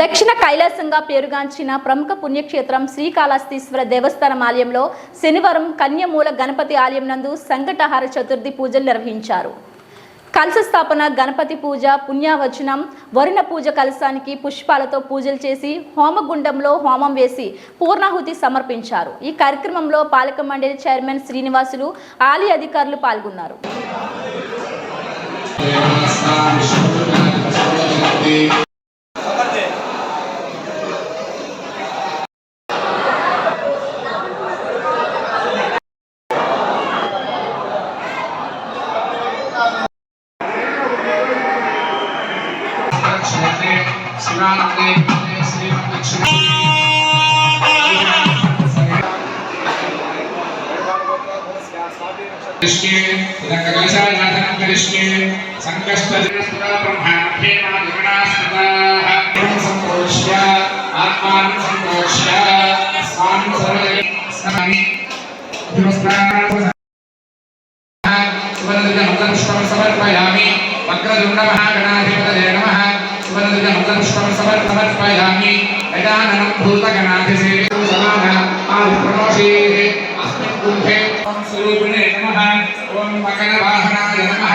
దక్షిణ కైలాసంగా పేరుగాంచిన ప్రముఖ పుణ్యక్షేత్రం శ్రీకాళహస్తీశ్వర దేవస్థానం ఆలయంలో శనివారం కన్యమూల గణపతి ఆలయం నందు సంకటహార చతుర్థి పూజలు నిర్వహించారు. కలశ స్థాపన గణపతి పూజ పుణ్యావచనం వరుణ పూజ కలశానికి పుష్పాలతో పూజలు చేసి హోమగుండంలో హోమం వేసి పూర్ణాహుతి సమర్పించారు. ఈ కార్యక్రమంలో పాలక మండలి చైర్మన్ శ్రీనివాసులు ఆలయ అధికారులు పాల్గొన్నారు. క్షేత్రే శివానందే శ్రీమద్లక్ష్మీ కృష్ణే రంగకలశారాధనం కరిష్యే సంకష్టజనస్వర బ్రహ్మాండే నాగణాస్తదాః సంతోష్య ఆత్మానం సంతోష్య స్వామి సర్వదే స్వామి దివస్నాన సువర్ణపుష్పం సమర్పయామి వక్రదుండ మహాగణాధిపతయే నమః సువర్ణపుష్పం సమర్పయామి గజాననం భూతగణాధిసేవితం సమాన ఆదిప్రమోషేః అస్మిన్ కుంభే ఓం స్వరూపిణే నమః ఓం మకరవాహనాయ నమః